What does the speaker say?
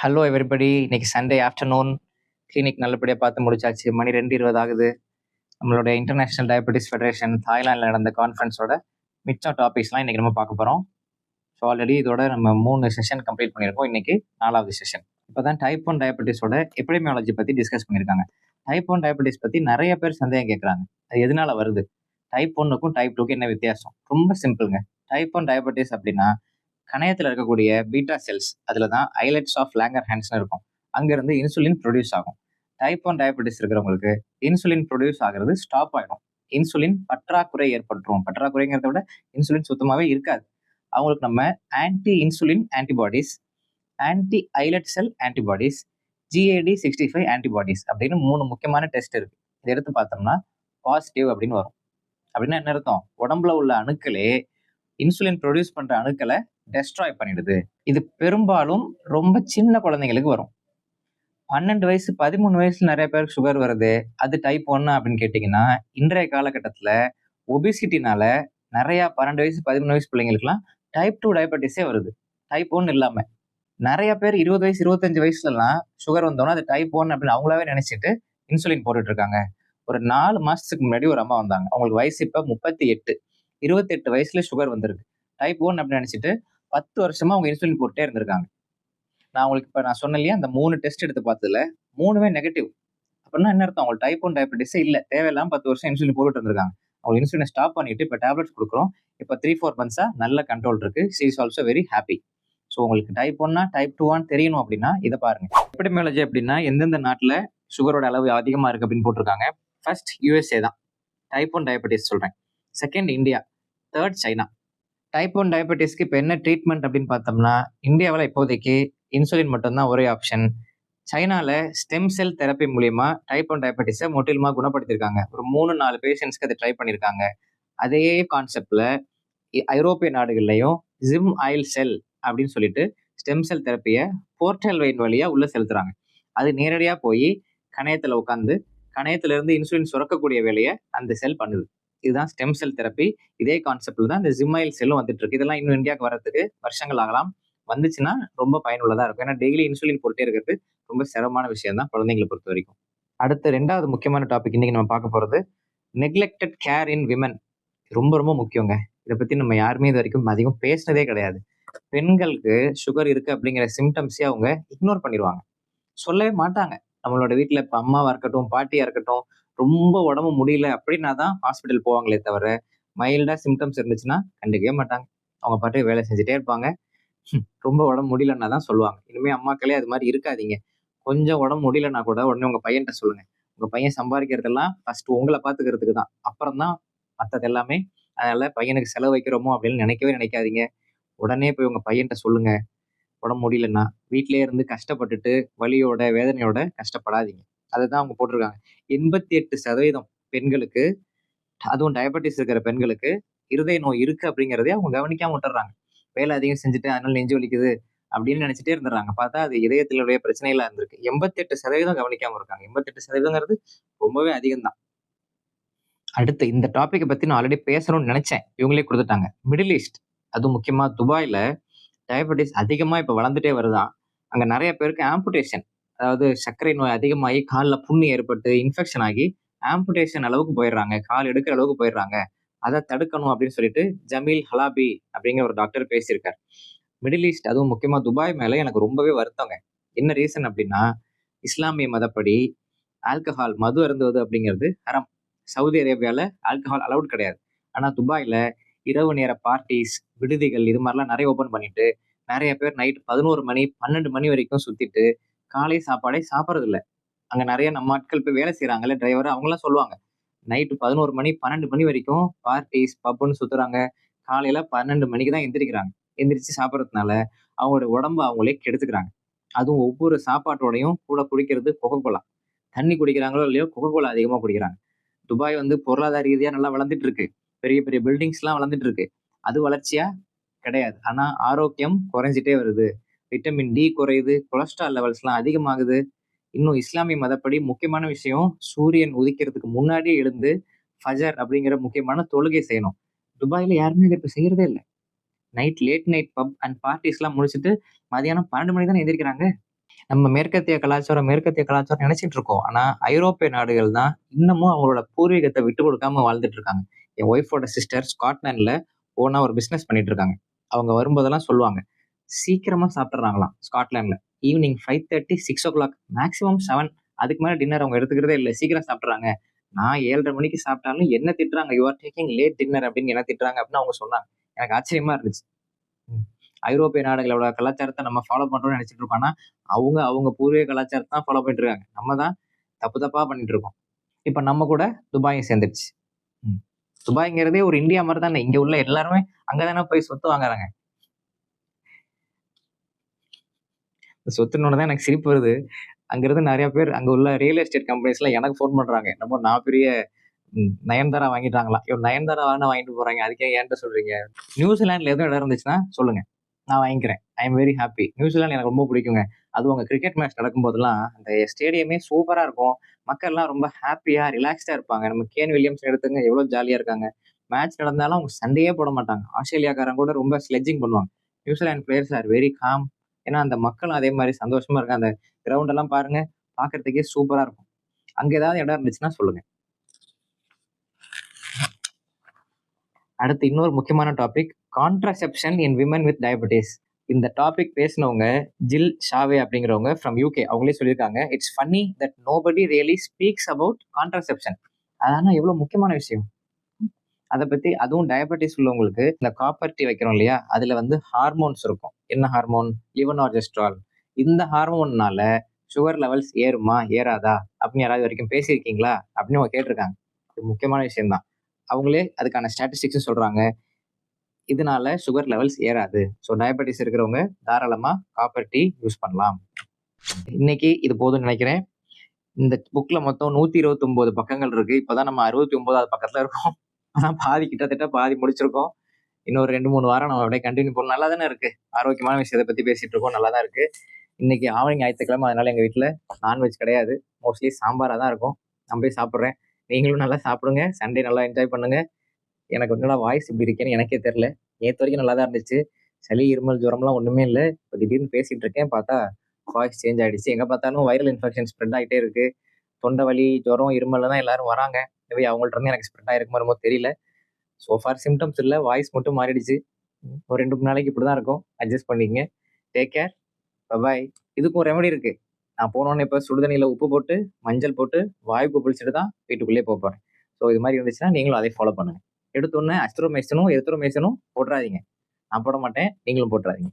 Hello everybody இன்னைக்கு Sunday afternoon clinic நல்லபடியாக பார்த்து முடிச்சாச்சு. மணி ரெண்டு இருபது ஆகுது. நம்மளுடைய இன்டர்நேஷனல் டயபெட்டிஸ் ஃபெடரேஷன் தாய்லாண்டில் நடந்த கான்ஃபரன்ஸோட மிச்சம் டாபிக்ஸ்லாம் இன்னைக்கு நம்ம பார்க்க போகிறோம் ஸோ ஆல்ரெடி இதோட நம்ம மூணு செஷன் கம்ப்ளீட் பண்ணியிருக்கோம். இன்னைக்கு நாலாவது செஷன் இப்போ தான் டைப் ஒன் டயபெட்டிஸோட எபிடமியாலஜி பற்றி டிஸ்கஸ் பண்ணியிருக்காங்க. டைப் ஒன் டயபெட்டிஸ் பற்றி நிறைய பேர் சந்தேகம் கேட்குறாங்க அது எதனால வருது? டைப் ஒன்னுக்கும் டைப் டூக்கும் என்ன வித்தியாசம்? ரொம்ப சிம்பிளுங்க டைப் ஒன் டயபெட்டிஸ் அப்படின்னா கணையத்தில் இருக்கக்கூடிய பீட்டா செல்ஸ் அதில் தான் ஐலட்ஸ் ஆஃப் லேங்கர் ஹேண்ட்ஸ்னு இருக்கும். அங்கேருந்து இன்சுலின் ப்ரொடியூஸ் ஆகும். டைப் ஒன் டயபெட்டிஸ் இருக்கிறவங்களுக்கு இன்சுலின் ப்ரொடியூஸ் ஆகிறது ஸ்டாப் ஆகிடும் இன்சுலின் பற்றாக்குறை ஏற்பட்டுரும். பற்றாக்குறைங்கிறத விட இன்சுலின் சுத்தமாகவே இருக்காது. அவங்களுக்கு நம்ம anti insulin antibodies anti islet cell antibodies GAD sixty five antibodies அப்படின்னு மூணு முக்கியமான டெஸ்ட் இருக்குது இதை எடுத்து பார்த்தோம்னா பாசிட்டிவ் அப்படின்னு வரும். அப்படின்னா என்ன அர்த்தம்? உடம்புல உள்ள அணுக்களே இன்சுலின் ப்ரொடியூஸ் பண்ணுற அணுக்களை டெஸ்ட்ராய் பண்ணிடுது. இது பெரும்பாலும் ரொம்ப சின்ன குழந்தைங்களுக்கு வரும். பன்னெண்டு வயசு பதிமூணு வயசுல நிறைய பேருக்கு சுகர் வருது. அது டைப் ஒன்னு அப்படின்னு கேட்டிங்கன்னா இன்றைய காலகட்டத்தில் ஒபிசிட்டினால நிறையா பன்னெண்டு வயசு பதிமூணு வயசு பிள்ளைங்களுக்குலாம் டைப் டூ டயபெட்டிஸே வருது. டைப் ஒன் இல்லாமல் நிறைய பேர் இருபது வயசு இருபத்தஞ்சு வயசுலலாம் சுகர் வந்தோன்னா அது டைப் ஒன் அப்படின்னு அவங்களாவே நினச்சிட்டு இன்சுலின் போட்டுட்டு இருக்காங்க ஒரு நாலு மாதத்துக்கு முன்னாடி ஒரு அம்மா வந்தாங்க. அவங்களுக்கு வயசு இப்போ முப்பத்தி எட்டு. இருபத்தெட்டு வயசுல சுகர் வந்திருக்கு. டைப் ஒன் அப்படின்னு நினச்சிட்டு பத்து வருஷமா அவங்க இன்சுலின் போட்டே இருந்திருக்காங்க. நான் உங்களுக்கு இப்போ நான் சொன்ன இல்லையா அந்த மூணு டெஸ்ட் எடுத்து பார்த்ததுல மூணுமே நெகட்டிவ் அப்படின்னா என்ன அர்த்தம்? அவங்களுக்கு டைப் ஒன் டயபெட்டிஸே இல்லை. தேவையில்லாம பத்து வருஷம் இன்சுலின் போட்டுட்டு இருந்திருக்காங்க. அவங்க இன்சுலினை ஸ்டாப் பண்ணிட்டு இப்போ டேப்லெட்ஸ் கொடுக்குறோம். இப்போ த்ரீ ஃபோர் மந்த்ஸா நல்ல கண்ட்ரோல் இருக்கு. She is also very happy so உங்களுக்கு டைப் ஒன்னா டைப் டூவான்னு தெரியணும் அப்படின்னா இதை பாருங்க. எபிடமியாலஜி அப்படின்னா எந்தெந்த நாட்டில் சுகரோட அளவு அதிகமாக இருக்கு அப்படின்னு போட்டிருக்காங்க? ஃபர்ஸ்ட் யூஎஸ்ஏ தான். டைப் ஒன் டயபெட்டிஸ் சொல்கிறேன் second India third China type one டயபெட்டிஸ்க்கு இப்போ என்ன ட்ரீட்மெண்ட் அப்படின்னு பார்த்தோம்னா இந்தியாவில் இப்போதைக்கு இன்சுலின் மட்டும்தான் ஒரே ஆப்ஷன் சைனாவில் ஸ்டெம் செல் தெரப்பி மூலியமாக டைப் ஒன் டயபெட்டிஸை முற்றிலுமாக குணப்படுத்தியிருக்காங்க. ஒரு மூணு நாலு பேஷண்ட்ஸ்க்கு அதை ட்ரை பண்ணியிருக்காங்க. அதே கான்செப்டில் ஐரோப்பிய நாடுகள்லையும் ஜிம் ஆயில் செல் அப்படின்னு சொல்லிட்டு ஸ்டெம் செல் தெரப்பியை போர்ட்டல் வெயின் வழியாக உள்ளே செலுத்துகிறாங்க அது நேரடியாக போய் கணையத்தில் உட்காந்து கணையத்திலிருந்து இன்சுலின் சுரக்கக்கூடிய வேலையை அந்த செல் பண்ணுது. இதுதான் ஸ்டெம் செல் தெரப்பி இதே கான்செப்ட்ல தான் இந்த ஜிம்மைல் செல்லும் வந்துட்டு இருக்கு இதெல்லாம் இன்னும் இந்தியாவுக்கு வரதுக்கு வருஷங்கள் ஆகலாம். வந்துச்சுன்னா ரொம்ப பயனுள்ளதாக இருக்கும். ஏன்னா டெய்லி இன்சுலின் போட்டே இருக்கிறது ரொம்ப சிரமமான விஷயம் தான் குழந்தைங்களை பொறுத்த வரைக்கும். அடுத்த ரெண்டாவது முக்கியமான டாபிக் இன்னைக்கு நம்ம பார்க்க போகிறது நெக்லெக்டட் கேர் இன் விமன் ரொம்ப ரொம்ப முக்கியங்க. இதை பற்றி நம்ம யாருமே இது வரைக்கும் அதிகம் பேசினதே கிடையாது. பெண்களுக்கு சுகர் இருக்குது அப்படிங்கிற சிம்டம்ஸே அவங்க இக்னோர் பண்ணிடுவாங்க சொல்லவே மாட்டாங்க. நம்மளோட வீட்டில் இப்போ அம்மாவாக இருக்கட்டும் பாட்டியாக இருக்கட்டும் ரொம்ப உடம்பு முடியல அப்படின்னா தான் ஹாஸ்பிட்டல் போவாங்களே தவிர மைல்டாக சிம்டம்ஸ் இருந்துச்சுன்னா கண்டுக்கவே மாட்டாங்க. அவங்க பாட்டு வேலை செஞ்சுட்டே இருப்பாங்க. ரொம்ப உடம்பு முடியலன்னா தான் சொல்லுவாங்க. இனிமேல் அம்மாக்களே அது மாதிரி இருக்காதீங்க. கொஞ்சம் உடம்பு முடியலன்னா கூட உடனே உங்கள் பையன்கிட்ட சொல்லுங்கள் உங்கள் பையன் சம்பாதிக்கிறதெல்லாம் ஃபஸ்ட்டு உங்களை பார்த்துக்கிறதுக்கு தான். அப்புறம் தான் மற்றது எல்லாமே அதனால் பையனுக்கு செலவு வைக்கிறோமோ அப்படின்னு நினைக்கவே நினைக்காதீங்க. உடனே போய் உங்கள் பையன்கிட்ட சொல்லுங்கள் உடம்பு முடியலன்னா வீட்டிலே இருந்து கஷ்டப்பட்டுட்டு வலியோட வேதனையோட கஷ்டப்படாதீங்க. அதை தான் அவங்க போட்டிருக்காங்க. எண்பத்தி எட்டு சதவீதம் பெண்களுக்கு அதுவும் டயபெட்டிஸ் இருக்கிற பெண்களுக்கு இருதய நோய் இருக்கு அப்படிங்கிறதே அவங்க கவனிக்காம விட்டுறாங்க. வேலை அதிகம் செஞ்சுட்டு அதனால நெஞ்சு வலிக்குது அப்படின்னு நினைச்சிட்டே இருந்துடுறாங்க. பார்த்தா அது இதயத்திலுடைய பிரச்சனைகளா இருந்திருக்கு. எண்பத்தி எட்டு சதவீதம் கவனிக்காம இருக்காங்க. எண்பத்தெட்டு சதவீதங்கிறது ரொம்பவே அதிகம் தான் அடுத்து இந்த டாபிக்கை பத்தி நான் ஆல்ரெடி பேசணும்னு நினைச்சேன். இவங்களே கொடுத்துட்டாங்க. மிடில் ஈஸ்ட் அதுவும் முக்கியமா துபாயில டயபெட்டிஸ் அதிகமா இப்ப வளர்ந்துட்டே வருதான் அங்க நிறைய பேருக்கு ஆம்புடேஷன் அதாவது சர்க்கரை நோய் அதிகமாகி காலில் புண்ணு ஏற்பட்டு இன்ஃபெக்ஷன் ஆகி ஆம்புடேஷன் அளவுக்கு போயிடுறாங்க. கால் எடுக்கிற அளவுக்கு போயிடுறாங்க. அதை தடுக்கணும் அப்படின்னு சொல்லிட்டு ஜமீல் ஹலாபி அப்படிங்கிற ஒரு டாக்டர் பேசியிருக்கார். மிடில் ஈஸ்ட் அதுவும் முக்கியமாக துபாய் மேலே எனக்கு ரொம்பவே வருத்தங்க. என்ன ரீசன் அப்படின்னா இஸ்லாமிய மதப்படி ஆல்கஹால் மது அருந்துவது அப்படிங்கிறது ஹரம். சவுதி அரேபியாவில் ஆல்கஹால் அலவுட் கிடையாது. ஆனால் துபாயில் இரவு நேர பார்ட்டிஸ் விடுதிகள் இது மாதிரிலாம் நிறைய ஓப்பன் பண்ணிட்டு நிறைய பேர் நைட் பதினோரு மணி பன்னெண்டு மணி வரைக்கும் சுற்றிட்டு காலை சாப்பாடே சாப்பிட்றது இல்லை அங்கே நிறைய நம்ம ஆட்கள் போய் வேலை செய்கிறாங்கல்ல டிரைவர் அவங்களாம் சொல்லுவாங்க நைட்டு பதினோரு மணி பன்னெண்டு மணி வரைக்கும் பார்ட்டிஸ் பப்புன்னு சுற்றுறாங்க காலையில் பன்னெண்டு மணிக்கு தான் எந்திரிக்கிறாங்க. எந்திரிச்சு சாப்பிட்றதுனால அவங்களோட உடம்பு அவங்களே கெடுத்துக்கிறாங்க. அதுவும் ஒவ்வொரு சாப்பாட்டோடையும் கூட குடிக்கிறது கொக்கோலா தண்ணி குடிக்கிறாங்களோ இல்லையோ கொக்கோலா அதிகமாக குடிக்கிறாங்க. துபாய் வந்து பொருளாதார ரீதியாக நல்லா வளர்ந்துட்டு இருக்கு. பெரிய பெரிய பில்டிங்ஸ்லாம் வளர்ந்துட்டு இருக்கு. அது வளர்ச்சியா? கிடையாது. ஆனால் ஆரோக்கியம் குறைஞ்சிட்டே வருது. விட்டமின் டி குறையுது கொலஸ்ட்ரால் லெவல்ஸ்லாம் அதிகமாகுது. இன்னும் இஸ்லாமிய மதப்படி முக்கியமான விஷயம் சூரியன் உதிக்கிறதுக்கு முன்னாடியே எழுந்து ஃபஜர் அப்படிங்கிற முக்கியமான தொழுகை செய்யணும். துபாயில் யாருமே இதை இப்போ செய்யறதே இல்லை. Night late night pub and பார்ட்டிஸ்லாம் முடிச்சுட்டு மதியானம் பன்னெண்டு மணி தானே எந்திரிக்கிறாங்க? நம்ம மேற்கத்திய கலாச்சாரம் மேற்கத்திய கலாச்சாரம் நினைச்சிட்டு இருக்கோம். ஆனா ஐரோப்பிய நாடுகள் தான் இன்னமும் அவங்களோட பூர்வீகத்தை விட்டு கொடுக்காம வாழ்ந்துட்டு இருக்காங்க. என் ஒய்ஃபோட சிஸ்டர் ஸ்காட்லாண்ட்ல ஓனா ஒரு பிசினஸ் பண்ணிட்டு இருக்காங்க. அவங்க வரும்போதெல்லாம் சொல்லுவாங்க சீக்கிரமா சாப்பிட்றாங்களாம் ஸ்காட்லாண்ட்ல evening five thirty six o'clock maximum seven அதுக்கு மேலே டின்னர் அவங்க எடுத்துக்கிறதே இல்லை சீக்கிரம் சாப்பிட்றாங்க நான் ஏழரை மணிக்கு சாப்பிட்டாலும் என்ன திட்டுறாங்க? You are taking late dinner அப்படின்னு என்ன திட்டுறாங்க அப்படின்னு அவங்க சொன்னாங்க. எனக்கு ஆச்சரியமா இருந்துச்சு. ஐரோப்பிய நாடுகளோட கலாச்சாரத்தை நம்ம ஃபாலோ பண்றோம்னு நினைச்சிட்டு இருக்கோம். அவங்க அவங்க பூர்வீக கலாச்சாரத்தை தான் ஃபாலோ பண்ணிட்டு இருக்காங்க. நம்ம தான் தப்பு தப்பா பண்ணிட்டு இருக்கோம். இப்போ நம்ம கூட துபாயும் சேர்ந்துருச்சு ம். துபாய்ங்கிறதே ஒரு இந்தியா மாதிரி தானே. இங்க உள்ள எல்லாருமே அங்கதானே போய் சொத்து வாங்குறாங்க இந்த சொத்துனோட தான் எனக்கு சிரிப்பு வருது. அங்கிருந்து நிறைய பேர் அங்கே உள்ள ரியல் எஸ்டேட் கம்பெனிஸ்லாம் எனக்கு ஃபோன் பண்ணுறாங்க நம்ம நான் பெரிய நயன்தாரா வாங்கிட்டாங்களா? இவன் நயன்தாரா வாங்க வாங்கிட்டு போகிறாங்க அதுக்கே ஏன்ட்ட சொல்கிறீங்க நியூசிலாண்டில் எதுவும் இடம் இருந்துச்சுன்னா சொல்லுங்கள் நான் வாங்கிக்கிறேன். I am very happy New Zealand எனக்கு ரொம்ப பிடிக்குங்க. அதுவும் அங்கே கிரிக்கெட் மேட்ச் நடக்கும்போதெல்லாம் அந்த ஸ்டேடியமே சூப்பராக இருக்கும். மக்கள்லாம் ரொம்ப ஹாப்பியாக ரிலாக்ஸ்டாக இருப்பாங்க. நம்ம கேன் வில்லியம்ஸ் எடுத்துங்க எவ்வளோ ஜாலியாக இருக்காங்க. மேட்ச் நடந்தாலும் அவங்க சண்டையே போட மாட்டாங்க. ஆஸ்திரேலியாக்காரங்க கூட ரொம்ப ஸ்லெட்ஜிங் பண்ணுவாங்க. New Zealand players are very calm ஏன்னா அந்த மக்களும் அதே மாதிரி சந்தோஷமா இருக்காங்க அந்த கிரவுண்ட் எல்லாம் பாருங்க பார்க்கறதுக்கே சூப்பராக இருக்கும். அங்கே ஏதாவது இடம் இருந்துச்சுன்னா சொல்லுங்க. அடுத்து இன்னொரு முக்கியமான topic contraception in women with diabetes இந்த டாபிக் பேசினவங்க ஜில் ஷாவே அப்படிங்கிறவங்க ஃப்ரம் யூகே அவங்களே சொல்லியிருக்காங்க it's funny that nobody really speaks about contraception அதான எவ்வளோ முக்கியமான விஷயம்? அதை பத்தி அதுவும் டயபெட்டிஸ் உள்ளவங்களுக்கு இந்த காப்பர் டீ வைக்கிறோம் இல்லையா? அதுல வந்து ஹார்மோன்ஸ் இருக்கும். என்ன ஹார்மோன் லிவனார்ஜெஸ்ட்ரால் இந்த ஹார்மோன்னால சுகர் லெவல்ஸ் ஏறுமா? ஏறாதா? அப்படின்னு யாராவது வரைக்கும் பேசியிருக்கீங்களா? அப்படின்னு அவங்க கேட்டிருக்காங்க. இது முக்கியமான விஷயம்தான். அவங்களே அதுக்கான ஸ்டாட்டிஸ்டிக்ஸும் சொல்றாங்க. இதனால சுகர் லெவல்ஸ் ஏறாது. ஸோ டயபெட்டிஸ் இருக்கிறவங்க தாராளமாக காப்பர் டீ யூஸ் பண்ணலாம். இன்னைக்கு இது போதும்னு நினைக்கிறேன். இந்த புக்கில் மொத்தம் நூற்றி இருபத்தொம்போது பக்கங்கள் இருக்கு. இப்போதான் நம்ம அறுபத்தி ஒன்பதாவது பக்கத்தில் இருக்கோம். ஆனால் பாதி கிட்டத்தட்ட பாதி முடிச்சிருக்கோம். இன்னொரு ரெண்டு மூணு வாரம் நம்ம அப்படியே கண்டினியூ பண்ணணும் நல்லா தானே இருக்குது ஆரோக்கியமான விஷயத்தை பற்றி பேசிகிட்டு இருக்கோம். நல்லா தான் இருக்குது இன்னைக்கு ஆவணி ஞாயிற்றுக்கிழமை அதனால எங்கள் வீட்டில் நான்வெஜ் கிடையாது. மோஸ்ட்லி சாம்பாராக தான் இருக்கும். நான் போய் சாப்பிட்றேன். நீங்களும் நல்லா சாப்பிடுங்க. சண்டே நல்லா என்ஜாய் பண்ணுங்க. எனக்கு என்னடா வாய்ஸ் இப்படி இருக்கேன்னு எனக்கே தெரில நேற்று வரைக்கும் நல்லா தான் இருந்துச்சு. சளி இருமல் ஜுரம்லாம் ஒன்றுமே இல்லை. இப்போ திடீர்னு பேசிகிட்டு இருக்கேன். பார்த்தா வாய்ஸ் சேஞ்ச் ஆகிடுச்சு எங்கே பார்த்தாலும் வைரல் இன்ஃபெக்ஷன் ஸ்ப்ரெட் ஆகிட்டே இருக்குது தொண்டை வலி ஜுரம் இருமல் தான் எல்லோரும் வராங்க. எனவே அவங்கள்ட்ட இருந்து எனக்கு ஸ்ப்ரெட் ஆகிருக்கும் என்னமோ தெரியல. சோஃபார் சிம்டம்ஸ் இல்லை. வாய்ஸ் மட்டும் மாறிடுச்சு. ஒரு ரெண்டு மூணு நாளைக்கு இப்படி தான் இருக்கும். அட்ஜஸ்ட் பண்ணிக்கங்க. டேக் கேர் பாய் இதுக்கும் ரெமெடி இருக்குது நான் போனோன்னே இப்போ சுடுதண்ணியில் உப்பு போட்டு மஞ்சள் போட்டு வாய்ப்பு குளிச்சுட்டு தான் வீட்டுக்குள்ளேயே போக போகிறேன் ஸோ இது மாதிரி இருந்துச்சுன்னா நீங்களும் அதை ஃபாலோ பண்ணுங்க. எடுத்தோன்னே அஸ்ட்ரோமேஷனும் எத்ரோமேஷனும் போட்டுறாதீங்க. நான் போட மாட்டேன். நீங்களும் போட்டுறாதீங்க.